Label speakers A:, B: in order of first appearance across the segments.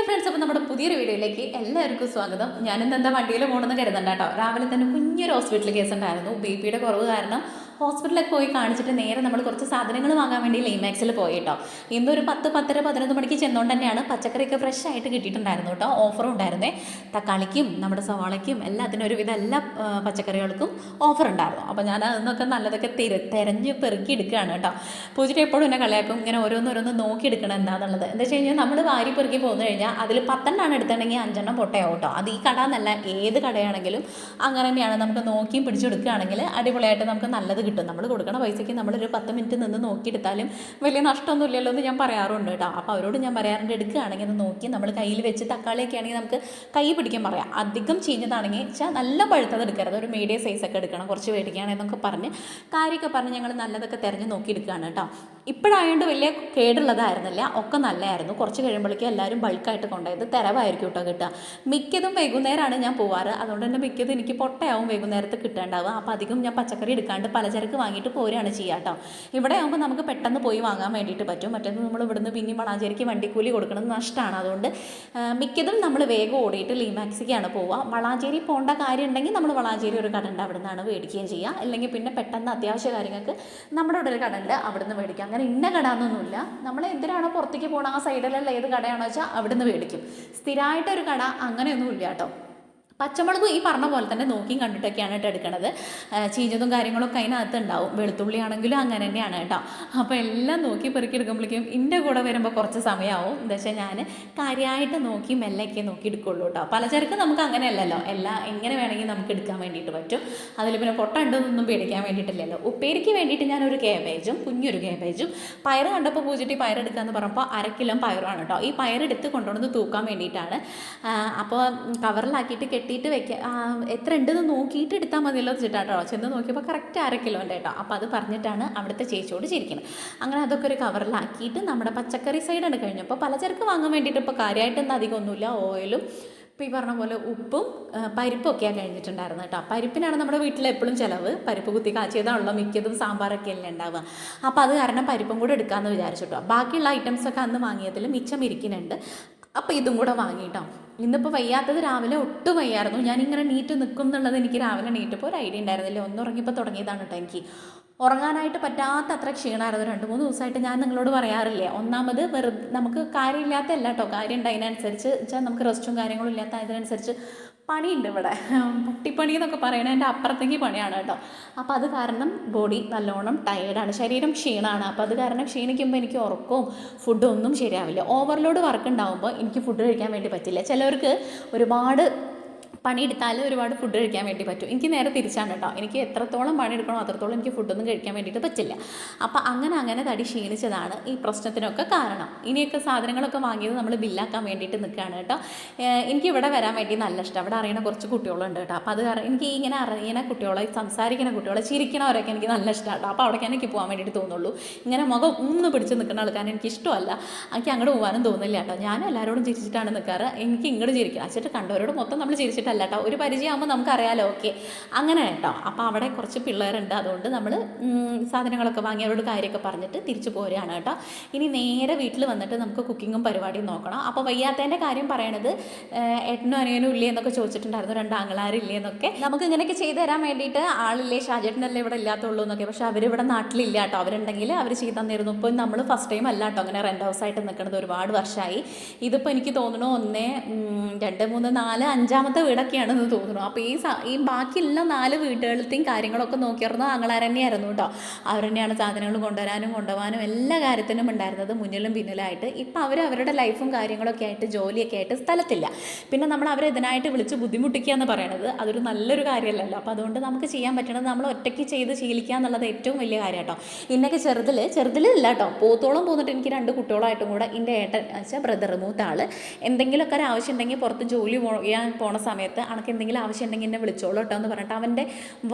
A: Hello friends അപ്പോൾ നമ്മുടെ പുതിയൊരു വീഡിയോയിലേക്ക് എല്ലാവർക്കും സ്വാഗതം. ഞാനിന്ന് എന്താ വണ്ടിയിൽ പോകണമെന്ന് കരുതണ്ട കേട്ടോ. രാവിലെ തന്നെ കുഞ്ഞൊരു ഹോസ്പിറ്റൽ കേസ് ഉണ്ടായിരുന്നു. ബി പിയുടെ കുറവ് കാരണം ഹോസ്പിറ്റലിലൊക്കെ പോയി കാണിച്ചിട്ട് നേരെ നമ്മൾ കുറച്ച് സാധനങ്ങൾ വാങ്ങാൻ വേണ്ടി ലൈമാക്സിൽ പോയി കേട്ടോ. ഇന്ന് ഒരു പത്ത് പത്തര പതിനൊന്ന് മണിക്ക് ചെന്നുകൊണ്ട് തന്നെയാണ് പച്ചക്കറിയൊക്കെ ഫ്രഷ് ആയിട്ട് കിട്ടിയിട്ടുണ്ടായിരുന്നു കേട്ടോ. ഓഫറും ഉണ്ടായിരുന്നേ. തക്കാളിക്കും നമ്മുടെ സവാളയ്ക്കും എല്ലാത്തിനും ഒരുവിധം എല്ലാ പച്ചക്കറികൾക്കും ഓഫർ ഉണ്ടായിരുന്നു. അപ്പോൾ ഞാൻ അതൊന്നൊക്കെ നല്ലതൊക്കെ തിര തിരഞ്ഞ് പെറുക്കി എടുക്കുകയാണ് കേട്ടോ. പൂജിട്ട് എപ്പോഴും എന്നെ കളിയാക്കും ഇങ്ങനെ ഓരോന്നോരോന്ന് നോക്കി എടുക്കണം എന്താണെന്നുള്ളത് എന്താ വെച്ച് കഴിഞ്ഞാൽ നമ്മൾ വാരി പെറുക്കി പോകുന്നു കഴിഞ്ഞാൽ അതിൽ പത്തെണ്ണമാണ് എടുത്തിട്ടുണ്ടെങ്കിൽ അഞ്ചെണ്ണം പൊട്ടയാവും കേട്ടോ. അത് ഈ കട എന്നല്ല ഏത് കടയാണെങ്കിലും അങ്ങനെ തന്നെയാണ്. നമുക്ക് നോക്കിയും പിടിച്ചെടുക്കുകയാണെങ്കിൽ അടിപൊളിയായിട്ട് നമുക്ക് നല്ലത് കിട്ടും. നമ്മൾ കൊടുക്കണ പൈസയ്ക്ക് നമ്മളൊരു പത്ത് മിനിറ്റ് നിന്ന് നോക്കിയെടുത്താലും വലിയ നഷ്ടമൊന്നും ഇല്ലല്ലോ എന്ന് ഞാൻ പറയാറുണ്ട് കേട്ടോ. അപ്പോൾ അവരോട് ഞാൻ പറയാറുണ്ട് എടുക്കുകയാണെങ്കിൽ ഒന്ന് നോക്കി നമ്മൾ കയ്യിൽ വെച്ച് തക്കാളിയൊക്കെ ആണെങ്കിൽ നമുക്ക് കൈ പിടിക്കാൻ പറയാം. അധികം ചീഞ്ഞതാണെങ്കിൽ വെച്ചാൽ നല്ല പഴുത്തത് എടുക്കരുത്. ഒരു മീഡിയം സൈസൊക്കെ എടുക്കണം. കുറച്ച് മേടിക്കുകയാണെന്നൊക്കെ പറഞ്ഞ് കാര്യമൊക്കെ പറഞ്ഞ് ഞങ്ങൾ നല്ലതൊക്കെ തിരഞ്ഞ് നോക്കി എടുക്കുകയാണ് കേട്ടോ. ഇപ്പോഴായതുകൊണ്ട് വലിയ കേടുള്ളതായിരുന്നില്ല. ഒക്കെ നല്ലതായിരുന്നു കുറച്ച് കഴിയുമ്പോഴേക്കും എല്ലാവരും ബൾക്കായിട്ട് കൊണ്ടുപോയത് തിരവായിരിക്കും കേട്ടോ കിട്ടുക. മിക്കതും വൈകുന്നേരമാണ് ഞാൻ പോവാറ്. അതുകൊണ്ട് തന്നെ മിക്കതും എനിക്ക് പൊട്ടയാവും വൈകുന്നേരത്ത് കിട്ടേണ്ടാവുക. അപ്പോൾ അധികം ഞാൻ പച്ചക്കറി എടുക്കാണ്ട് പലചരക്ക് വാങ്ങിയിട്ട് പോരുകയാണ് ചെയ്യുക കേട്ടോ ഇവിടെ ആകുമ്പോൾ നമുക്ക് പെട്ടെന്ന് പോയി വാങ്ങാൻ വേണ്ടിയിട്ട് പറ്റും. മറ്റേത് നമ്മൾ ഇവിടുന്ന് പിന്നെ വളാഞ്ചേരിക്ക് വണ്ടിക്കൂലി കൊടുക്കുന്നത് നഷ്ടമാണ് അതുകൊണ്ട് മിക്കതും നമ്മൾ വേഗം ഓടിയിട്ട് ലീമാക്സിക്കാണ് പോവുക. വളാഞ്ചേരി പോകേണ്ട കാര്യം ഉണ്ടെങ്കിൽ നമ്മൾ വളാഞ്ചേരി ഒരു കട ഉണ്ട് അവിടെ നിന്നാണ് മേടിക്കുകയും ചെയ്യുക അല്ലെങ്കിൽ പിന്നെ പെട്ടെന്ന് അത്യാവശ്യ കാര്യങ്ങൾക്ക് നമ്മുടെ ഇവിടെ ഒരു കട അവിടെ നിന്ന് മേടിക്കുക അങ്ങനെ ഇന്ന കട എന്നൊന്നുമില്ല നമ്മൾ എന്തിനാണോ പുറത്തേക്ക് പോകണം ആ സൈഡിലുള്ള ഏത് കടയാണോ വെച്ചാൽ അവിടെ നിന്ന് മേടിക്കും. സ്ഥിരമായിട്ടൊരു കട അങ്ങനെയൊന്നുമില്ല കേട്ടോ. പച്ചമുളകും ഈ പറഞ്ഞ പോലെ തന്നെ നോക്കിയും കണ്ടിട്ടൊക്കെയാണ് കേട്ടോ എടുക്കണത്. ചീഞ്ഞതും കാര്യങ്ങളൊക്കെ അതിനകത്ത് ഉണ്ടാവും. വെളുത്തുള്ളി ആണെങ്കിലും അങ്ങനെ തന്നെയാണ് കേട്ടോ. അപ്പോൾ എല്ലാം നോക്കി പെറുക്കി എടുക്കുമ്പോഴേക്കും എന്റെ കൂടെ വരുമ്പോൾ കുറച്ച് സമയമാവും വെച്ചാൽ ഞാൻ കാര്യമായിട്ട് നോക്കി മെല്ലൊക്കെ നോക്കി എടുക്കുള്ളൂ കേട്ടോ. പലചരക്ക് നമുക്ക് അങ്ങനെയല്ലല്ലോ. എല്ലാം എങ്ങനെ വേണമെങ്കിൽ നമുക്ക് എടുക്കാൻ വേണ്ടിയിട്ട് പറ്റും. അതിൽ പിന്നെ പൊട്ട ഉണ്ടെന്നൊന്നും പേടിക്കാൻ വേണ്ടിയിട്ടില്ലല്ലോ. ഉപ്പേരിക്ക് വേണ്ടിയിട്ട് ഞാനൊരു കേബേജും കുഞ്ഞൊരു കേബേജും പയർ കണ്ടപ്പോൾ പൂജിട്ടി പയറെടുക്കാമെന്ന് പറഞ്ഞപ്പോൾ അരക്കിലും പയറുമാണ് കേട്ടോ. ഈ പയറെടുത്ത് കൊണ്ടുവന്ന് തൂക്കാൻ വേണ്ടിയിട്ടാണ്. അപ്പോൾ കവറിലാക്കിയിട്ട് കെട്ടിയിട്ട് വെക്കുക എത്ര ഉണ്ടെന്ന് നോക്കിയിട്ട് എടുത്താൽ മതിയല്ലോ എന്ന് വെച്ചിട്ടാട്ടോ. ചെന്ന് നോക്കിയപ്പോൾ കറക്റ്റ് അര കിലോ ഉണ്ട് കേട്ടോ. അപ്പോൾ അത് പറഞ്ഞിട്ടാണ് അവിടുത്തെ ചേച്ചിയോട് ചിരിക്കുന്നത് അങ്ങനെ അതൊക്കെ ഒരു കവറിലാക്കിയിട്ട് നമ്മുടെ പച്ചക്കറി സൈഡാണ് കഴിഞ്ഞപ്പോൾ പലചരക്ക് വാങ്ങാൻ വേണ്ടിയിട്ട് ഇപ്പോൾ കാര്യമായിട്ടൊന്നും അധികം ഒന്നുമില്ല. ഓയിലും ഇപ്പോൾ ഈ പറഞ്ഞ പോലെ ഉപ്പും പരിപ്പും പരിപ്പൊക്കെയാണ് കഴിഞ്ഞിട്ടുണ്ടായിരുന്നത് കേട്ടോ. പരിപ്പിനാണ് നമ്മുടെ വീട്ടിൽ എപ്പോഴും ചിലവ്. പരിപ്പ് കുത്തി കാച്ചിയതാണല്ലോ മിക്കതും സാമ്പാറൊക്കെ അല്ലേ ഉണ്ടാവുക. അപ്പോൾ അത് കാരണം പരിപ്പും കൂടെ എടുക്കാമെന്ന് വിചാരിച്ചു കേട്ടോ ബാക്കിയുള്ള ഐറ്റംസൊക്കെ അന്ന് വാങ്ങിയതിൽ മിച്ചം ഇരിക്കുന്നുണ്ട്. അപ്പോൾ ഇതും കൂടെ വാങ്ങിയിട്ടോ ഇന്നിപ്പോൾ വയ്യാത്തത് രാവിലെ ഒട്ടും വയ്യായിരുന്നു. ഞാനിങ്ങനെ നീറ്റ് നിൽക്കും എന്നുള്ളത് എനിക്ക് രാവിലെ നീറ്റപ്പോൾ ഒരു ഐഡിയ ഉണ്ടായിരുന്നില്ല. ഒന്നുറങ്ങിയപ്പോൾ തുടങ്ങിയതാണ് കേട്ടോ എനിക്ക്. ഉറങ്ങാനായിട്ട് പറ്റാത്ത അത്ര ക്ഷീണമായിരുന്നു രണ്ട് മൂന്ന് ദിവസമായിട്ട് ഞാൻ നിങ്ങളോട് പറയാറില്ലേ ഒന്നാമത് വെറുതെ നമുക്ക് കാര്യമില്ലാത്ത അല്ല കേട്ടോ കാര്യം ഉണ്ട് അതിനനുസരിച്ച് വെച്ചാൽ നമുക്ക് റെസ്റ്റും കാര്യങ്ങളും ഇല്ലാത്ത അതിനനുസരിച്ച് പണിയുണ്ട് ഇവിടെ. പട്ടിപ്പണി എന്നൊക്കെ പറയണത് എന്റെ അപ്പുറത്തേക്ക് പണിയാണ് കേട്ടോ. അപ്പോൾ അത് കാരണം ബോഡി നല്ലോണം ടയേർഡാണ്. ശരീരം ക്ഷീണമാണ് അപ്പോൾ അത് കാരണം ക്ഷീണിക്കുമ്പോൾ എനിക്ക് ഉറക്കവും ഫുഡും ഒന്നും ശരിയാവില്ല. ഓവർലോഡ് വർക്ക് ഉണ്ടാകുമ്പോൾ എനിക്ക് ഫുഡ് കഴിക്കാൻ വേണ്ടി പറ്റില്ല. ചിലവർക്ക് ഒരുപാട് പണിയെടുത്താൽ ഒരുപാട് ഫുഡ് കഴിക്കാൻ വേണ്ടി പറ്റും. എനിക്ക് നേരെ തിരിച്ചാണ് കേട്ടോ. എനിക്ക് എത്രത്തോളം പണിയെടുക്കണോ അത്രത്തോളം എനിക്ക് ഫുഡൊന്നും കഴിക്കാൻ വേണ്ടിയിട്ട് പറ്റില്ല. അപ്പോൾ അങ്ങനെ അങ്ങനെ തടി ക്ഷീണിച്ചതാണ് ഈ പ്രശ്നത്തിനൊക്കെ കാരണം. ഇനിയൊക്കെ സാധനങ്ങളൊക്കെ വാങ്ങിയത് നമ്മൾ ബില്ലാക്കാൻ വേണ്ടിയിട്ട് നിൽക്കുകയാണ് കേട്ടോ. എനിക്ക് ഇവിടെ വരാൻ വേണ്ടി നല്ല ഇഷ്ടം. അവിടെ അറിയണ കുറച്ച് കുട്ടികളുണ്ട് കേട്ടോ. അപ്പോൾ അത് കാരണം എനിക്ക് ഇങ്ങനെ അറിയണ കുട്ടികളെ സംസാരിക്കുന്ന കുട്ടികളെ ചിരിക്കണവരൊക്കെ എനിക്ക് നല്ല ഇഷ്ടമാണ് കേട്ടോ. അപ്പോൾ അവിടേക്ക് എനിക്ക് പോകാൻ വേണ്ടിയിട്ട് തോന്നുള്ളൂ ഇങ്ങനെ മുഖം ഒന്ന് പിടിച്ച് നിൽക്കുന്ന ആൾക്കാർ എനിക്ക് ഇഷ്ടമല്ല. എനിക്ക് അങ്ങോട്ട് പോകാനും തോന്നില്ല കേട്ടോ. ഞാൻ എല്ലാവരോടും ചിരിച്ചിട്ടാണ് നിൽക്കാറ് എനിക്ക് ഇങ്ങോട്ട് ചിരിക്കുക അച്ഛട്ട് കണ്ടവരോട് മൊത്തം നമ്മൾ ചിരിച്ചിട്ടല്ല കേട്ടോ ഒരു പരിചയമാകുമ്പോൾ നമുക്കറിയാലോ. ഓക്കെ. അങ്ങനെ കേട്ടോ അപ്പോൾ അവിടെ കുറച്ച് പിള്ളേരുണ്ട്. അതുകൊണ്ട് നമ്മൾ സാധനങ്ങളൊക്കെ വാങ്ങി അവരോട് കാര്യമൊക്കെ പറഞ്ഞിട്ട് തിരിച്ചു പോരുകയാണ് കേട്ടോ ഇനി നേരെ വീട്ടിൽ വന്നിട്ട് നമുക്ക് കുക്കിങ്ങും പരിപാടിയും നോക്കണം. അപ്പോൾ വയ്യാത്തതിന്റെ കാര്യം പറയണത് ഏട്ടനും അനിയനും ഇല്ലേ എന്നൊക്കെ ചോദിച്ചിട്ടുണ്ടായിരുന്നു. രണ്ട് ആങ്ങളാരില്ലേ എന്നൊക്കെ. നമുക്ക് ഇങ്ങനെയൊക്കെ ചെയ്തു തരാൻ വേണ്ടിയിട്ട് ആളില്ലേ ഷാജേട്ടനല്ലേ ഇവിടെ ഇല്ലാത്തുള്ളൂ എന്നൊക്കെ. പക്ഷേ അവരിവിടെ നാട്ടിലില്ല കേട്ടോ അവരുണ്ടെങ്കിൽ അവർ ചെയ്തു തന്നിരുന്നു. ഇപ്പോൾ നമ്മൾ ഫസ്റ്റ് ടൈം അല്ല കേട്ടോ അങ്ങനെ റെന്റ് ഹൗസായിട്ട് നിൽക്കുന്നത് ഒരുപാട് വർഷമായി ഇതിപ്പോൾ എനിക്ക് തോന്നുന്നു ഒന്ന് രണ്ട് മൂന്ന് നാല് അഞ്ചാമത്തെ വീടൊക്കെയാണെന്ന് തോന്നുന്നു. അപ്പോൾ ഈ ഈ ബാക്കിയുള്ള നാല് വീടുകളിലത്തെയും കാര്യങ്ങളൊക്കെ നോക്കിയിരുന്നത് ആങ്ങളാർ തന്നെയായിരുന്നു കേട്ടോ. അവർ തന്നെയാണ് സാധനങ്ങൾ കൊണ്ടുവരാനും കൊണ്ടുപോകാനും എല്ലാ കാര്യത്തിനും ഉണ്ടായിരുന്നത് മുന്നിലും പിന്നിലായിട്ട് ഇപ്പോൾ അവർ അവരുടെ ലൈഫും കാര്യങ്ങളൊക്കെ ആയിട്ട് ജോലിയൊക്കെ ആയിട്ട് സ്ഥലത്തില്ല. പിന്നെ നമ്മൾ അവരെ ഇതിനായിട്ട് വിളിച്ച് ബുദ്ധിമുട്ടിക്കുക എന്ന് പറയുന്നത് അതൊരു നല്ലൊരു കാര്യമല്ലല്ലോ. അപ്പോൾ അതുകൊണ്ട് നമുക്ക് ചെയ്യാൻ പറ്റണത് നമ്മൾ ഒറ്റയ്ക്ക് ചെയ്ത് ശീലിക്കുക എന്നുള്ളത് ഏറ്റവും വലിയ കാര്യം കേട്ടോ ഇന്നൊക്കെ ചെറുതിൽ ചെറുതിലില്ല കേട്ടോ പോത്തോളം പോന്നിട്ട് എനിക്ക് രണ്ട് കുട്ടികളായിട്ടും കൂടെ എന്റെ ഏട്ടൻ വെച്ചാൽ ബ്രദർ മൂത്ത ആൾ എന്തെങ്കിലുമൊക്കെ ഒരു ആവശ്യം ഉണ്ടെങ്കിൽ പുറത്ത് ജോലി ചെയ്യാൻ പോണ സമയത്ത് സമയത്ത് അനക്ക് എന്തെങ്കിലും ആവശ്യം ഉണ്ടെങ്കിൽ എന്നെ വിളിച്ചോളൂ കേട്ടോ എന്ന് പറഞ്ഞിട്ട് അവന്റെ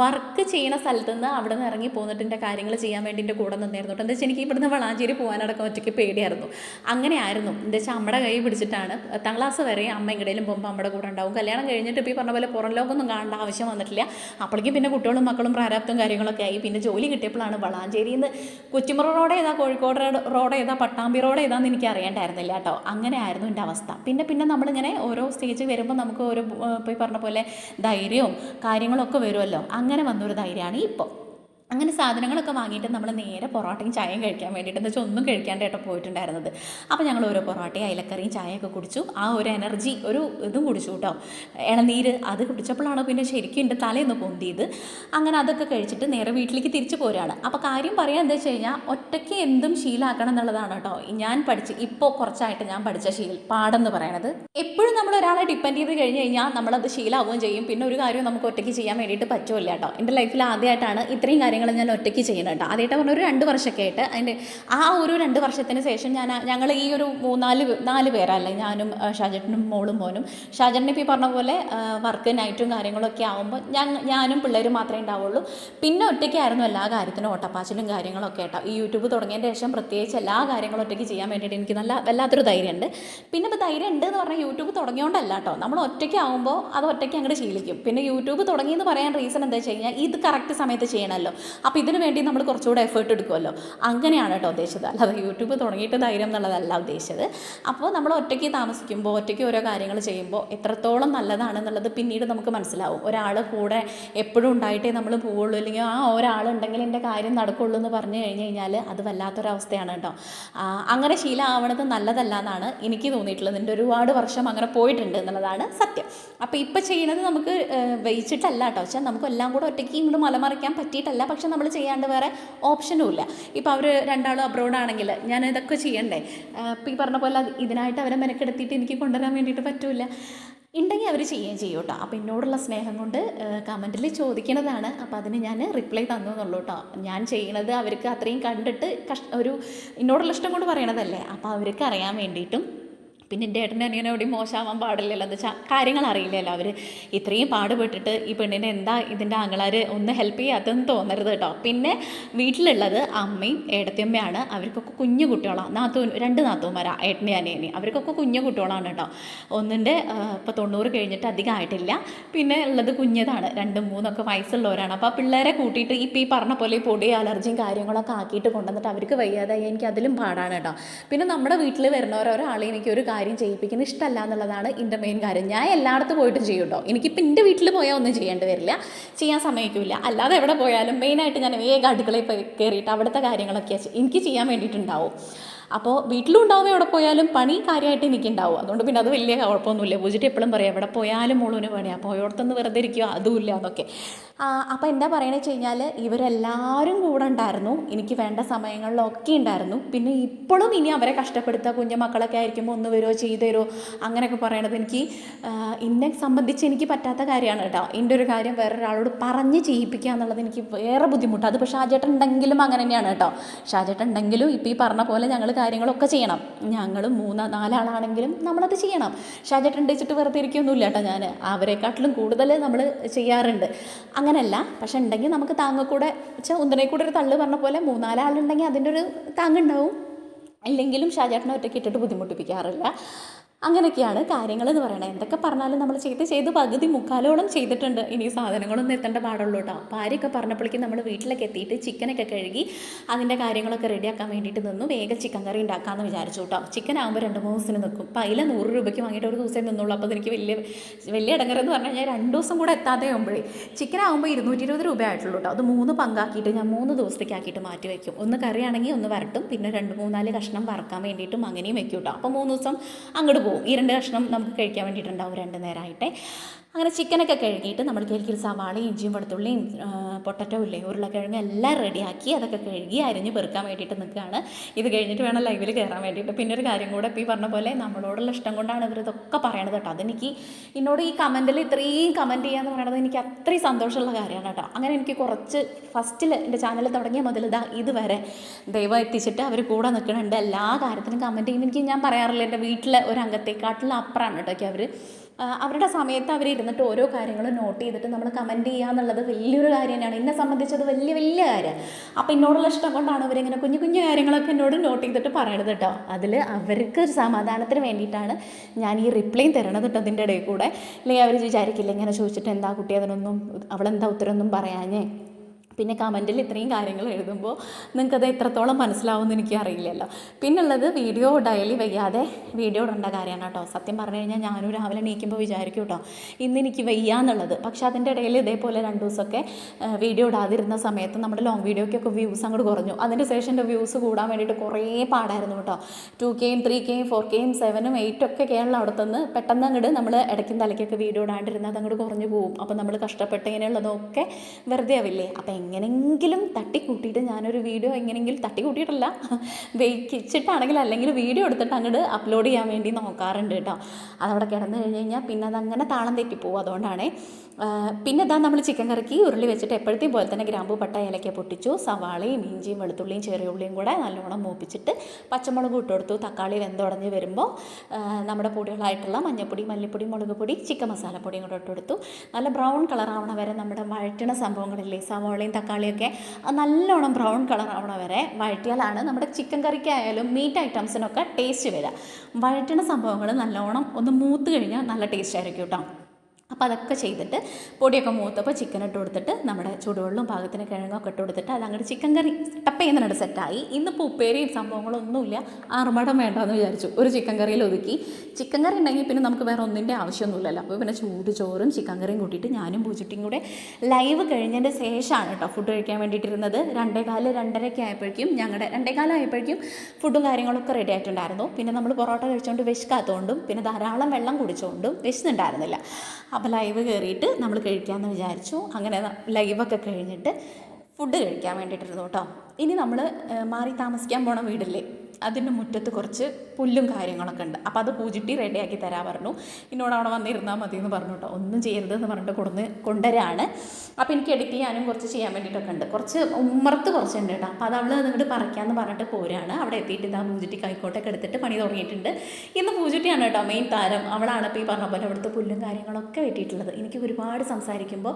A: വർക്ക് ചെയ്യുന്ന സ്ഥലത്ത് നിന്ന് അവിടെ നിന്ന് ഇറങ്ങി പോന്നിട്ട് എന്റെ കാര്യങ്ങൾ ചെയ്യാൻ വേണ്ടി എന്റെ കൂടെ നിന്നായിരുന്നു കേട്ടോ. എന്താ വെച്ചാൽ എനിക്ക് ഇവിടുന്ന് വളാഞ്ചേരി പോകാനടക്കം ഒറ്റയ്ക്ക് പേടിയായിരുന്നു. അങ്ങനെ ആയിരുന്നു എന്താ വെച്ചാൽ അമ്മയുടെ കൈ പിടിച്ചിട്ടാണ് പത്താം ക്ലാസ് വരെ അമ്മ എങ്ങടേലും പോകുമ്പോൾ അമ്മയുടെ കൂടെ ഉണ്ടാവും. കല്യാണം കഴിഞ്ഞിട്ട് ഇപ്പോൾ ഈ പറഞ്ഞ പോലെ പുറം ലോകമൊന്നും കാണേണ്ട ആവശ്യം വന്നിട്ടില്ല. അപ്പോഴേക്കും പിന്നെ കുട്ടികളും മക്കളും പ്രാരാബ്ദവും കാര്യങ്ങളൊക്കെ ആയി. പിന്നെ ജോലി കിട്ടിയപ്പോഴാണ് വളാഞ്ചേരിയിൽ നിന്ന് കുറ്റിമുറ റോഡ് ഏതാ കോഴിക്കോട് റോഡ് ഏതാ പട്ടാമ്പി റോഡ് ഏതാന്ന് എനിക്ക് അറിയണ്ടായിരുന്നില്ല കേട്ടോ. അങ്ങനെ ആയിരുന്നു എന്റെ അവസ്ഥ. പിന്നെ പിന്നെ നമ്മളിങ്ങനെ ഓരോ സ്റ്റേജ് വരുമ്പോൾ നമുക്ക് ഓരോ ഇപ്പോൾ ഈ പറഞ്ഞ പോലെ ധൈര്യവും കാര്യങ്ങളൊക്കെ വരുമല്ലോ. അങ്ങനെ വന്നൊരു ധൈര്യമാണ് ഇപ്പോൾ അങ്ങനെ സാധനങ്ങളൊക്കെ വാങ്ങിയിട്ട് നമ്മൾ നേരെ പൊറോട്ടയും ചായയും കഴിക്കാൻ വേണ്ടിയിട്ട് എന്ന് വെച്ചാൽ ഒന്നും കഴിക്കാണ്ട് ഏട്ടാ പോയിട്ടുണ്ടായിരുന്നത്. അപ്പോൾ ഞങ്ങൾ ഓരോ പൊറോട്ടയും അയലക്കറിയും ചായയൊക്കെ കുടിച്ചു. ആ ഒരു എനർജി ഒരു ഇതും കുടിച്ചു കേട്ടോ. ഇളനീര് അത് കുടിച്ചപ്പോഴാണ് പിന്നെ ശരിക്കും എന്റെ തലയൊന്ന് പൊന്തിയത്. അങ്ങനെ അതൊക്കെ കഴിച്ചിട്ട് നേരെ വീട്ടിലേക്ക് തിരിച്ചു പോരാണ്. അപ്പോൾ കാര്യം പറയാൻ എന്താ വെച്ച് കഴിഞ്ഞാൽ ഒറ്റയ്ക്ക് എന്തും ശീലാക്കണം എന്നുള്ളതാണ് കേട്ടോ. ഞാൻ പഠിച്ച് ഇപ്പോൾ കുറച്ചായിട്ട് ഞാൻ പഠിച്ച ശീൽ പാടെന്ന് പറയണത്. എപ്പോഴും നമ്മൾ ഒരാളെ ഡിപ്പെൻഡ് ചെയ്ത് കഴിഞ്ഞ് കഴിഞ്ഞാൽ നമ്മളത് ശീലാവുകയും ചെയ്യും. പിന്നെ ഒരു കാര്യവും നമുക്ക് ഒറ്റയ്ക്ക് ചെയ്യാൻ വേണ്ടിയിട്ട് പറ്റുമല്ലോ കേട്ടോ. എന്റെ ലൈഫിൽ ആദ്യമായിട്ടാണ് ഇത്രയും കാര്യങ്ങൾ ഞാൻ ഒറ്റയ്ക്ക് ചെയ്യുന്നത് കേട്ടോ. ആദ്യമായിട്ട് പറഞ്ഞ ഒരു രണ്ട് വർഷമൊക്കെ ആയിട്ട് അതിന്റെ ആ ഒരു രണ്ട് വർഷത്തിന് ശേഷം ഞാൻ ഞങ്ങൾ ഈ ഒരു മൂന്നാൽ നാല് പേരല്ലേ ഞാനും ഷാജട്ടനും മോളും മോനും. ഷാജട്ടനെ ഇപ്പോൾ ഈ പറഞ്ഞ പോലെ വർക്ക് നൈറ്റും കാര്യങ്ങളൊക്കെ ആകുമ്പോൾ ഞാൻ ഞാനും പിള്ളേരും മാത്രമേ ഉണ്ടാവുള്ളൂ. പിന്നെ ഒറ്റയ്ക്കായിരുന്നു എല്ലാ കാര്യത്തിനും ഓട്ടപ്പാച്ചിലും കാര്യങ്ങളൊക്കെ കേട്ടോ ഈ യൂട്യൂബ് തുടങ്ങിയതിന്റെ ശേഷം പ്രത്യേകിച്ച് എല്ലാ കാര്യങ്ങളും ഒറ്റയ്ക്ക് ചെയ്യാൻ വേണ്ടിയിട്ട് എനിക്ക് നല്ല വല്ലാത്തൊരു ധൈര്യമുണ്ട്. പിന്നെ ഇപ്പോൾ ധൈര്യം ഉണ്ട് എന്ന് പറഞ്ഞാൽ യൂട്യൂബ് തുടങ്ങിയോണ്ടല്ല കേട്ടോ. നമ്മൾ ഒറ്റയ്ക്ക് ആകുമ്പോൾ അത് ഒറ്റയ്ക്ക് അങ്ങോട്ട് ശീലിക്കും. പിന്നെ യൂട്യൂബ് തുടങ്ങിയെന്ന് പറയാൻ റീസൺ എന്താ വെച്ച് കഴിഞ്ഞാൽ ഇത് കറക്റ്റ് സമയത്ത് ചെയ്യണമല്ലോ. അപ്പോൾ ഇതിന് വേണ്ടി നമ്മൾ കുറച്ചുകൂടെ എഫേർട്ട് എടുക്കുമല്ലോ. അങ്ങനെയാണ് കേട്ടോ ഉദ്ദേശിച്ചത്. അല്ലാതെ യൂട്യൂബ് തുടങ്ങിയിട്ട് ധൈര്യം എന്നുള്ളതല്ല ഉദ്ദേശിച്ചത്. അപ്പോൾ നമ്മൾ ഒറ്റയ്ക്ക് താമസിക്കുമ്പോൾ ഒറ്റയ്ക്ക് ഓരോ കാര്യങ്ങൾ ചെയ്യുമ്പോൾ എത്രത്തോളം നല്ലതാണെന്നുള്ളത് പിന്നീട് നമുക്ക് മനസ്സിലാവും. ഒരാൾ കൂടെ എപ്പോഴും ഉണ്ടായിട്ടേ നമ്മൾ പോവുള്ളൂ. അല്ലെങ്കിൽ ആ ഒരാളുണ്ടെങ്കിൽ എന്റെ കാര്യം നടക്കുള്ളൂ എന്ന് പറഞ്ഞു കഴിഞ്ഞ് കഴിഞ്ഞാൽ അത് വല്ലാത്തൊരവസ്ഥയാണ് കേട്ടോ. അങ്ങനെ ശീലമാവണത് നല്ലതല്ല എന്നാണ് എനിക്ക് തോന്നിയിട്ടുള്ളത്. എന്റെ ഒരുപാട് വർഷം അങ്ങനെ പോയിട്ടുണ്ട് എന്നുള്ളതാണ് സത്യം. അപ്പോൾ ഇപ്പോൾ ചെയ്യുന്നത് നമുക്ക് വെയിച്ചിട്ടല്ല കേട്ടോ. പക്ഷേ നമുക്ക് എല്ലാം കൂടെ ഒറ്റയ്ക്ക് ഇങ്ങോട്ട് മലമറിക്കാൻ പറ്റിയിട്ടല്ല. പക്ഷെ നമ്മൾ ചെയ്യാണ്ട് വേറെ ഓപ്ഷനും ഇല്ല. ഇപ്പോൾ അവർ രണ്ടാളും അബ്രോഡാണെങ്കിൽ ഞാൻ ഇതൊക്കെ ചെയ്യണ്ടേ? ഇപ്പോൾ ഈ പറഞ്ഞ പോലെ ഇതിനായിട്ട് അവരെ മെനക്കെടുത്തിയിട്ട് എനിക്ക് കൊണ്ടുവരാൻ വേണ്ടിയിട്ട് പറ്റില്ല. ഉണ്ടെങ്കിൽ അവർ ചെയ്യുകയും ചെയ്യും കേട്ടോ. അപ്പോൾ എന്നോടുള്ള സ്നേഹം കൊണ്ട് കമന്റിൽ ചോദിക്കുന്നതാണ്. അപ്പോൾ അതിന് ഞാൻ റിപ്ലൈ തന്നു എന്നുള്ളൂ കേട്ടോ. ഞാൻ ചെയ്യണത് അവർക്ക് അത്രയും കണ്ടിട്ട് കഷ് ഒരു എന്നോടുള്ള ഇഷ്ടം കൊണ്ട് പറയണതല്ലേ. അപ്പോൾ അവർക്ക് അറിയാൻ വേണ്ടിയിട്ടും പിന്നെ എന്റെ ഏട്ടന്റെ അനിയനെ എവിടെയും മോശമാവാൻ പാടില്ലല്ലോ. എന്താ വെച്ചാൽ കാര്യങ്ങൾ അറിയില്ലല്ലോ അവർ ഇത്രയും പാടുപെട്ടിട്ട് ഈ പെണ്ണിനെ എന്താ ഇതിന്റെ ആങ്ങളാർ ഒന്ന് ഹെൽപ്പ് ചെയ്യാത്തതെന്ന് തോന്നരുത് കേട്ടോ. പിന്നെ വീട്ടിലുള്ളത് അമ്മയും ഏടത്തിയമ്മയാണ് അവർക്കൊക്കെ കുഞ്ഞു കുട്ടികളാണ് നാത്തൂ രണ്ട് നാത്തൂമാരാണ് ഏട്ടന്റെ അനിയനെ. അവർക്കൊക്കെ കുഞ്ഞു കുട്ടികളാണ് കേട്ടോ. ഒന്നിന്റെ ഇപ്പോൾ തൊണ്ണൂറ് കഴിഞ്ഞിട്ട് അധികം ആയിട്ടില്ല. പിന്നെ ഉള്ളത് കുഞ്ഞതാണ്. രണ്ടും മൂന്നൊക്കെ വയസ്സുള്ളവരാണ്. അപ്പോൾ ആ പിള്ളേരെ കൂട്ടിയിട്ട് ഇപ്പോൾ ഈ പറഞ്ഞ പോലെ പൊടി അലർജിയും കാര്യങ്ങളൊക്കെ ആക്കിയിട്ട് കൊണ്ടുവന്നിട്ട് അവർക്ക് വയ്യാതായി. എനിക്ക് അതിലും പാടാണ് കേട്ടോ. പിന്നെ നമ്മുടെ വീട്ടിൽ വരുന്ന ഒരാളെ എനിക്ക് ഒരു കാര്യം ചെയ്യിപ്പിക്കുന്ന ഇഷ്ടമല്ല എന്നുള്ളതാണ് എന്റെ മെയിൻ കാര്യം. ഞാൻ എല്ലായിടത്തും പോയിട്ടും ചെയ്യും കേട്ടോ എനിക്കിപ്പോൾ എന്റെ വീട്ടിൽ പോയാൽ ഒന്നും ചെയ്യേണ്ടി വരില്ല. ചെയ്യാൻ സമയക്കില്ല അല്ലാതെ എവിടെ പോയാലും മെയിനായിട്ട് ഞാൻ വേഗം അടുക്കളയിൽ പോയി കയറിയിട്ട് അവിടുത്തെ കാര്യങ്ങളൊക്കെ എനിക്ക് ചെയ്യാൻ വേണ്ടിയിട്ടുണ്ടാവും. അപ്പോൾ വീട്ടിലും ഉണ്ടാവും എവിടെ പോയാലും പണി കാര്യമായിട്ട് എനിക്കുണ്ടാവും. അതുകൊണ്ട് പിന്നെ അത് വലിയ കുഴപ്പമൊന്നുമില്ല. പൂജിട്ട് എപ്പോഴും പറയാം എവിടെ പോയാലും മോളൂന് പണിയാണ് പോയോടത്തുനിന്ന് വെറുതെ ഇരിക്കുക അതുമില്ല അതൊക്കെ അപ്പോൾ എന്താ പറയണത് വെച്ച് കഴിഞ്ഞാൽ ഇവരെല്ലാവരും കൂടെ ഉണ്ടായിരുന്നു. എനിക്ക് വേണ്ട സമയങ്ങളിലൊക്കെ ഉണ്ടായിരുന്നു. പിന്നെ ഇപ്പോഴും ഇനി അവരെ കഷ്ടപ്പെടുത്തുക കുഞ്ഞു മക്കളൊക്കെ ആയിരിക്കുമ്പോൾ ഒന്ന് വരുമോ ചെയ്തു തരുമോ അങ്ങനെയൊക്കെ പറയണത് എനിക്ക് എന്നെ സംബന്ധിച്ച് എനിക്ക് പറ്റാത്ത കാര്യമാണ് കേട്ടോ. എന്റെ ഒരു കാര്യം വേറൊരാളോട് പറഞ്ഞ് ചെയ്യിപ്പിക്കുക എന്നുള്ളത് എനിക്ക് വേറെ ബുദ്ധിമുട്ടാണ് അത് ഇപ്പോൾ ഷാജേട്ടൻ ഉണ്ടെങ്കിലും അങ്ങനെ തന്നെയാണ് കേട്ടോ. ഷാജേട്ടൻ ഉണ്ടെങ്കിലും ഇപ്പോൾ ഈ പറഞ്ഞ പോലെ ഞങ്ങൾ കാര്യങ്ങളൊക്കെ ചെയ്യണം. ഞങ്ങൾ മൂന്ന് നാലാളാണെങ്കിലും നമ്മളത് ചെയ്യണം. ഷാജേട്ടൻ ഉണ്ടിച്ചിട്ട് വെറുതെ ഇരിക്കുകയൊന്നുമില്ല കേട്ടോ ഞാൻ അവരെക്കാട്ടിലും കൂടുതൽ നമ്മൾ ചെയ്യാറുണ്ട്. അങ്ങനെയല്ല പക്ഷെ ഉണ്ടെങ്കിൽ നമുക്ക് താങ്ങക്കൂടെ വെച്ചാൽ ഒന്നിനെ കൂടെ ഒരു തള്ളു പറഞ്ഞ പോലെ മൂന്നാലാളുണ്ടെങ്കിൽ അതിന്റെ ഒരു താങ്ങുണ്ടാവും ഇല്ലെങ്കിലും ഷാജേട്ടനെ ഒറ്റയ്ക്ക് ഇട്ടിട്ട് ബുദ്ധിമുട്ടിപ്പിക്കാറില്ല. അങ്ങനെയൊക്കെയാണ് കാര്യങ്ങൾ എന്ന് പറയുന്നത് എന്തൊക്കെ പറഞ്ഞാലും നമ്മൾ ചെയ്ത് ചെയ്ത് പകുതി മുക്കാലോളം ചെയ്തിട്ടുണ്ട്. ഇനി സാധനങ്ങളൊന്നും എത്തേണ്ട പാടുള്ളൂ കേട്ടോ. ആരെയൊക്കെ പറഞ്ഞപ്പോഴേക്കും നമ്മൾ വീട്ടിലൊക്കെ എത്തിയിട്ട് ചിക്കനൊക്കെ കഴുകി അതിന്റെ കാര്യങ്ങളൊക്കെ റെഡിയാക്കാൻ വേണ്ടിയിട്ട് നിന്നു. വേഗം ചിക്കൻ കറി ഉണ്ടാക്കാമെന്ന് വിചാരിച്ചു കേട്ടോ. ചിക്കൻ ആകുമ്പോൾ രണ്ട് മൂന്ന് ദിവസത്തിന് നിൽക്കും അപ്പോൾ അതിൽ നൂറ് രൂപയ്ക്ക് വാങ്ങിയിട്ട് ഒരു ദിവസം നിന്നുള്ളൂ. അപ്പോൾ എനിക്ക് വലിയ വലിയ ഇടങ്ങറെന്ന് പറഞ്ഞു കഴിഞ്ഞാൽ രണ്ട് ദിവസം കൂടെ എത്താതെ ആകുമ്പോഴേ ചിക്കൻ ആകുമ്പോൾ ഇരുന്നൂറ്റി ഇരുപത് രൂപ ആയിട്ടുള്ളൂ കേട്ടോ. അത് മൂന്ന് പങ്കാക്കിയിട്ട് ഞാൻ മൂന്ന് ദിവസത്തേക്ക് ആക്കിയിട്ട് മാറ്റി വയ്ക്കും. ഒന്ന് കറിയാണെങ്കിൽ ഒന്ന് വരട്ടും. പിന്നെ രണ്ട് മൂന്നാൽ കഷ്ണം വറക്കാൻ വേണ്ടിയിട്ടും അങ്ങനെയും വെക്കും കേട്ടോ. അപ്പോൾ മൂന്ന് ദിവസം അങ്ങോട്ട് പോകും. ഈ രണ്ട് കഷ്ണം നമുക്ക് കഴിക്കാൻ വേണ്ടിയിട്ടുണ്ടാവും. രണ്ട് നേരമായിട്ടേ. അങ്ങനെ ചിക്കനൊക്കെ കഴുകിയിട്ട് നമ്മൾ കേൾക്കിൽ സവാളയും ഇഞ്ചിയും വെളുത്തുള്ളിയും പൊട്ടറ്റോ ഇല്ലേ ഉരുളക്കിഴങ്ങ് എല്ലാം റെഡിയാക്കി അതൊക്കെ കഴുകി അരിഞ്ഞ് പെറുക്കാൻ വേണ്ടിയിട്ട് നിൽക്കുകയാണ്. ഇത് കഴിഞ്ഞിട്ട് വേണം ലൈവിൽ കയറാൻ വേണ്ടിയിട്ട്. പിന്നെ ഒരു കാര്യം കൂടെ ഇപ്പോൾ ഈ പറഞ്ഞ പോലെ നമ്മളോടുള്ള ഇഷ്ടം കൊണ്ടാണ് ഇവർ ഇതൊക്കെ പറയണത് കേട്ടോ. അതെനിക്ക് എന്നോട് ഈ കമന്റിൽ ഇത്രയും കമന്റ് ചെയ്യാന്ന് പറയണത് എനിക്ക് അത്രയും സന്തോഷമുള്ള കാര്യമാണ് കേട്ടോ. അങ്ങനെ എനിക്ക് കുറച്ച് ഫസ്റ്റിൽ എന്റെ ചാനൽ തുടങ്ങിയ മുതൽ ഇതാ ഇതുവരെ ദൈവം എത്തിച്ചിട്ട് അവർ കൂടെ നിൽക്കുന്നുണ്ട് എല്ലാ കാര്യത്തിനും കമന്റ് ചെയ്യുമ്പോൾ എനിക്ക് ഞാൻ പറയാറില്ല എന്റെ വീട്ടിലെ ഒരു അംഗത്തെക്കാട്ടിലും അപ്പുറമാണ് കേട്ടോ അവർ അവരുടെ സമയത്ത് അവരിരുന്നിട്ട് ഓരോ കാര്യങ്ങളും നോട്ട് ചെയ്തിട്ട് നമ്മൾ കമന്റ് ചെയ്യുക എന്നുള്ളത് വലിയൊരു കാര്യം തന്നെയാണ്. എന്നെ സംബന്ധിച്ചത് വലിയ വലിയ കാര്യം. അപ്പോൾ എന്നോടുള്ള ഇഷ്ടം കൊണ്ടാണ് അവരിങ്ങനെ കുഞ്ഞു കുഞ്ഞു കാര്യങ്ങളൊക്കെ എന്നോട് നോട്ട് ചെയ്തിട്ട് പറയണത് കേട്ടോ. അതിൽ അവർക്ക് ഒരു സമാധാനത്തിന് വേണ്ടിയിട്ടാണ് ഞാൻ ഈ റിപ്ലൈ തരണത് കേട്ടോ അതിന്റെ ഇടയിൽ കൂടെ. അല്ലെങ്കിൽ അവർ വിചാരിക്കില്ല ഇങ്ങനെ ചോദിച്ചിട്ട് എന്താ കുട്ടി അതിനൊന്നും അവളെന്താ ഉത്തരമൊന്നും പറയാഞ്ഞേ? പിന്നെ കമന്റിൽ ഇത്രയും കാര്യങ്ങൾ എഴുതുമ്പോൾ നിങ്ങൾക്കത് എത്രത്തോളം മനസ്സിലാവുമെന്ന് എനിക്ക് അറിയില്ലല്ലോ. പിന്നുള്ളത് വീഡിയോ ഡയലി വയ്യാതെ വീഡിയോ ഇടേണ്ട കാര്യമാണ് കേട്ടോ. സത്യം പറഞ്ഞു കഴിഞ്ഞാൽ ഞാനും രാവിലെ എണീക്കുമ്പോൾ വിചാരിക്കും കേട്ടോ ഇന്ന് എനിക്ക് വയ്യ എന്നുള്ളത് പക്ഷേ അതിന്റെ ഇടയിൽ ഇതേപോലെ രണ്ട് ദിവസമൊക്കെ വീഡിയോ ഇടാതിരുന്ന സമയത്ത് നമ്മുടെ ലോങ് വീഡിയോയ്ക്കൊക്കെ വ്യൂസ് അങ്ങോട്ട് കുറഞ്ഞു. അതിന്റെ ശേഷം എന്റെ വ്യൂസ് കൂടാൻ വേണ്ടിയിട്ട് കുറേ പാടായിരുന്നു കേട്ടോ. ടു കെയും ത്രീ കെയും ഫോർ കെയും സെവനും എയ്റ്റും ഒക്കെ കേരളം അവിടെ നിന്ന് പെട്ടെന്ന് അങ്ങോട്ട് നമ്മൾ ഇടയ്ക്കും തലയ്ക്കൊക്കെ വീഡിയോ ഇടാണ്ടിരുന്നത് അതങ്ങോട്ട് കുറഞ്ഞു പോകും. അപ്പോൾ നമ്മൾ കഷ്ടപ്പെട്ട് ഇങ്ങനെയുള്ളതൊക്കെ വെറുതെ ആവില്ലേ? അപ്പോൾ എങ്ങനെയെങ്കിലും തട്ടിക്കൂട്ടിയിട്ട് ഞാനൊരു വീഡിയോ എങ്ങനെയെങ്കിലും തട്ടിക്കൂട്ടിയിട്ടല്ല വെയ്ക്കിച്ചിട്ടാണെങ്കിൽ അല്ലെങ്കിൽ വീഡിയോ എടുത്തിട്ട് അങ്ങോട്ട് അപ്ലോഡ് ചെയ്യാൻ വേണ്ടി നോക്കാറുണ്ട് കേട്ടോ. അതവിടെ കിടന്നു കഴിഞ്ഞ് കഴിഞ്ഞാൽ പിന്നെ അതങ്ങനെ താളം തെറ്റിപ്പോവും. അതുകൊണ്ടാണ് പിന്നെ ഇതാ നമ്മൾ ചിക്കൻ കറിക്ക് ഉരുളി വെച്ചിട്ട് എപ്പോഴത്തെയും പോലെ തന്നെ ഗ്രാമ്പു പട്ട ഏലക്ക പൊട്ടിച്ചു. സവാളയും ഇഞ്ചിയും വെളുത്തുള്ളിയും ചെറിയ ഉള്ളിയും കൂടെ നല്ലോണം മൂപ്പിച്ചിട്ട് പച്ചമുളക് ഇട്ട് കൊടുത്തു. തക്കാളി വെന്തുടഞ്ഞ് വരുമ്പോൾ നമ്മുടെ പൊടികളായിട്ടുള്ള മഞ്ഞൾപ്പൊടി മല്ലിപ്പൊടി മുളക് പൊടി ചിക്കൻ മസാലപ്പൊടിയും കൂടെ ഇട്ട് കൊടുത്തു. നല്ല ബ്രൗൺ കളർ ആവണ വരെ നമ്മുടെ വഴറ്റണ സംഭവങ്ങളില്ലേ സവാളയും തക്കാളിയൊക്കെ നല്ലോണം ബ്രൗൺ കളർ ആവണ വരെ വഴറ്റിയാലാണ് നമ്മുടെ ചിക്കൻ കറിക്കായാലും മീറ്റ് ഐറ്റംസിനൊക്കെ ടേസ്റ്റ് വരിക വഴറ്റണ സംഭവങ്ങൾ നല്ലോണം ഒന്ന് മൂത്ത് കഴിഞ്ഞാൽ നല്ല ടേസ്റ്റ് ആയിരിക്കും കേട്ടോ അപ്പോൾ അതൊക്കെ ചെയ്തിട്ട് പൊടിയൊക്കെ മൂത്തപ്പോൾ ചിക്കൻ ഇട്ട് കൊടുത്തിട്ട് നമ്മുടെ ചൂടുവെള്ളവും പാകത്തിന് കിഴങ്ങൊക്കെ ഇട്ട് കൊടുത്തിട്ട് അത് അങ്ങോട്ട് ചിക്കൻ കറി ടപ്പ് ചെയ്യുന്നതിനോട് സെറ്റായി ഇന്നിപ്പോൾ ഉപ്പേരിയും സംഭവങ്ങളൊന്നുമില്ല. ആറുമടം വേണ്ടെന്ന് വിചാരിച്ചു. ഒരു ചിക്കൻ കറിയിൽ ഒതുക്കി. ചിക്കൻ കറി ഉണ്ടെങ്കിൽ പിന്നെ നമുക്ക് വേറെ ഒന്നിന്റെ ആവശ്യമൊന്നുമില്ലല്ലോ. അപ്പോൾ പിന്നെ ചൂട് ചോറും ചിക്കൻ കറിയും കൂട്ടിയിട്ട് ഞാനും പൂച്ചിട്ടിയും കൂടെ ലൈവ് കഴിഞ്ഞതിന്റെ ശേഷമാണ് കേട്ടോ ഫുഡ് കഴിക്കാൻ വേണ്ടിയിട്ടിരുന്നത്. രണ്ടേകാൽ രണ്ടരയ്ക്ക് ആയപ്പോഴേക്കും ഞങ്ങളുടെ രണ്ടേകാലമായപ്പോഴേക്കും ഫുഡും കാര്യങ്ങളൊക്കെ റെഡി ആയിട്ടുണ്ടായിരുന്നു. പിന്നെ നമ്മൾ പൊറോട്ട കഴിച്ചുകൊണ്ട് വിശക്കാത്തതുകൊണ്ടും പിന്നെ ധാരാളം വെള്ളം കുടിച്ചുകൊണ്ടും വിശന്നുണ്ടായിരുന്നില്ല. അപ്പോൾ ലൈവ് കയറിയിട്ട് നമ്മൾ കഴിക്കാമെന്ന് വിചാരിച്ചു. അങ്ങനെ ലൈവൊക്കെ കഴിഞ്ഞിട്ട് ഫുഡ് കഴിക്കാൻ വേണ്ടിയിട്ടിരുന്നു കേട്ടോ. ഇനി നമ്മൾ മാറി താമസിക്കാൻ പോണ വീടില്ലേ അതിന്റെ മുറ്റത്ത് കുറച്ച് പുല്ലും കാര്യങ്ങളൊക്കെ ഉണ്ട്. അപ്പോൾ അത് പൂജിട്ടി റെഡിയാക്കി തരാൻ പറഞ്ഞു. എന്നോട് അവിടെ വന്നിരുന്നാൽ മതി എന്ന് പറഞ്ഞു കേട്ടോ. ഒന്നും ചെയ്യരുത് എന്ന് പറഞ്ഞിട്ട് കൊടുന്ന് കൊണ്ടുവരാണ്. അപ്പോൾ എനിക്ക് എഡിറ്റ് ചെയ്യാനും കുറച്ച് ചെയ്യാൻ വേണ്ടിയിട്ടൊക്കെ ഉണ്ട്. കുറച്ച് ഉമ്മറത്ത് കുറച്ചുണ്ട് കേട്ടോ. അപ്പോൾ അത് അവൾ നിങ്ങോട്ട് പറിക്കാമെന്ന് പറഞ്ഞിട്ട് പോരാണ്. അവിടെ എത്തിയിട്ട് ഇതാ പൂജിട്ടി കൈക്കോട്ടൊക്കെ എടുത്തിട്ട് പണി തുടങ്ങിയിട്ടുണ്ട്. ഇന്ന് പൂജിട്ടിയാണ് കേട്ടോ മെയിൻ താരം. അവളാണ് ഇപ്പോൾ ഈ പറഞ്ഞ പോലെ അവിടുത്തെ പുല്ലും കാര്യങ്ങളൊക്കെ വെട്ടിയിട്ടുള്ളത്. എനിക്ക് ഒരുപാട് സംസാരിക്കുമ്പോൾ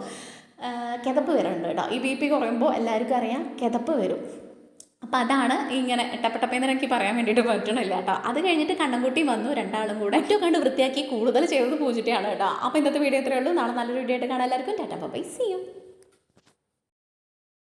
A: കിതപ്പ് വരുന്നുണ്ട് കേട്ടോ. ഈ ബി പി കുറയുമ്പോൾ എല്ലാവർക്കും അറിയാം കിതപ്പ് വരും. അപ്പം അതാണ് ഇങ്ങനെ ടപ്പട്ടപ്പേന്ന് എനിക്ക് പറയാൻ വേണ്ടിയിട്ട് പറ്റണില്ല കേട്ടോ. അത് കഴിഞ്ഞിട്ട് കണ്ണൻകുട്ടി വന്നു രണ്ടാളും കൂടെ. ഏറ്റവും കണ്ട് വൃത്തിയാക്കി കൂടുതൽ ചെയ്തത് പൂജിട്ടിയാണ് കേട്ടോ. അപ്പോൾ ഇന്നത്തെ വീഡിയോ ഇത്രയേ ഉള്ളൂ. നാളെ നല്ലൊരു വീഡിയോ ആയിട്ട് കാണാൻ എല്ലാവർക്കും ടാറ്റാ. By C U